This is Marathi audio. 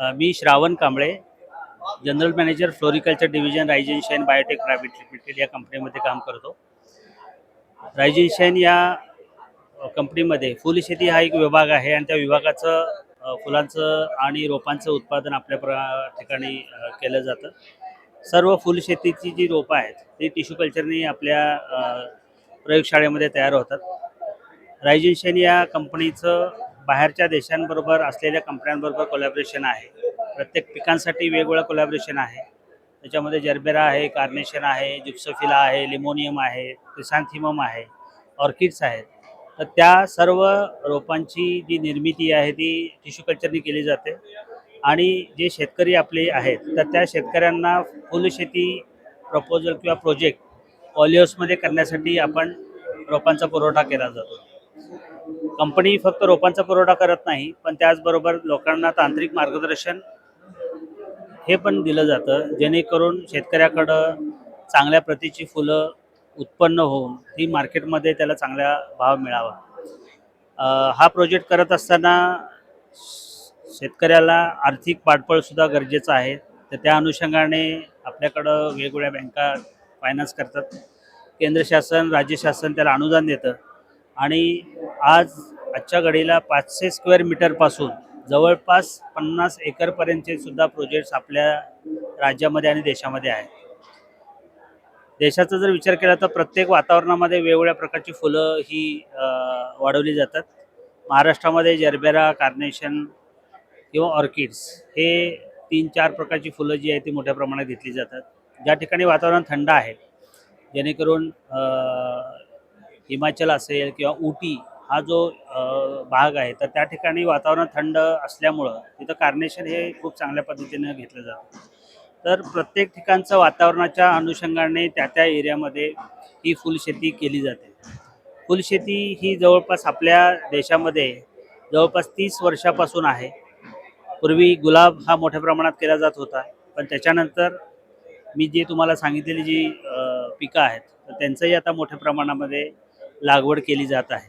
मी Shravan Kamble general manager floriculture division rise n shine biotech private limited या कंपनीमध्ये काम करतो. रायजन शाईन या कंपनीमध्ये फुलशेती हा एक विभाग आहे आणि त्या विभागाचं फुलांचं आणि रोपांचं उत्पादन आपल्या प्र ठिकाणी केलं जातं. सर्व फुलशेतीची जी रोपं आहेत ती टिश्यू कल्चरनी आपल्या प्रयोगशाळेमध्ये तयार होतात. रायजन शाईन या कंपनीचं बाहेरच्या देशांबरोबर असलेल्या कंपन्यांबरोबर कोलॅबरेशन आहे. प्रत्येक पिकांसाठी वेगवेगळं कोलॅबरेशन आहे. त्याच्यामध्ये जर्बेरा आहे कार्नेशन आहे जिप्सोफिला आहे लिमोनियम आहे क्रिसांथिमम आहे ऑर्किड्स आहेत. तर त्या सर्व रोपांची जी निर्मिती आहे ती टिश्यू कल्चरनी केली जाते. आणि जे शेतकरी आपले आहेत तर त्या शेतकऱ्यांना फुलशेती प्रपोजल किंवा प्रोजेक्ट पॉलिओसमध्ये करण्यासाठी आपण रोपांचा पुरवठा केला जातो. कंपनी फक्त रोपांचा पुरवठा करत नाही पण त्याचबरोबर लोकांना तांत्रिक मार्गदर्शन हे पण दिलं जातं जेणेकरून शेतकऱ्याकडं चांगल्या प्रतीची फुलं उत्पन्न होऊन ती मार्केटमध्ये त्याला चांगला भाव मिळावा. हा प्रोजेक्ट करत असताना शेतकऱ्याला आर्थिक पाठबळसुद्धा गरजेचं आहे. तर त्या अनुषंगाने आपल्याकडं वेगवेगळ्या बँका फायनान्स करतात. केंद्र शासन राज्य शासन त्याला अनुदान देतं. आणि आज आजच्या घडीला पाचशे स्क्वेअर मीटरपासून जवळपास पन्नास एकरपर्यंतचे सुद्धा प्रोजेक्ट्स आपल्या राज्यामध्ये आणि देशामध्ये आहेत. देशाचा जर विचार केला तर प्रत्येक वातावरणामध्ये वेगवेगळ्या प्रकारची फुलं ही वाढवली जातात. महाराष्ट्रामध्ये जरबेरा कार्नेशन किंवा ऑर्किड्स हे तीन चार प्रकारची फुलं जी आहेत ती मोठ्या प्रमाणात घेतली जातात. ज्या ठिकाणी वातावरण थंड आहे जेणेकरून हिमाचल असेल किंवा उटी हा जो भाग आहे तर त्या ठिकाणी वातावरण थंड असल्यामुळं तिथं कार्नेशन हे खूप चांगल्या पद्धतीनं घेतलं जातं. तर प्रत्येक ठिकाणचं वातावरणाच्या अनुषंगाने त्या त्या एरियामध्ये ही फुलशेती केली जाते. फुलशेती ही जवळपास आपल्या देशामध्ये जवळपास तीस वर्षापासून आहे. पूर्वी गुलाब हा मोठ्या प्रमाणात केला जात होता पण त्याच्यानंतर मी जे तुम्हाला सांगितलेली जी पिकं आहेत तर त्यांचंही आता मोठ्या प्रमाणामध्ये लागवड केली जात आहे.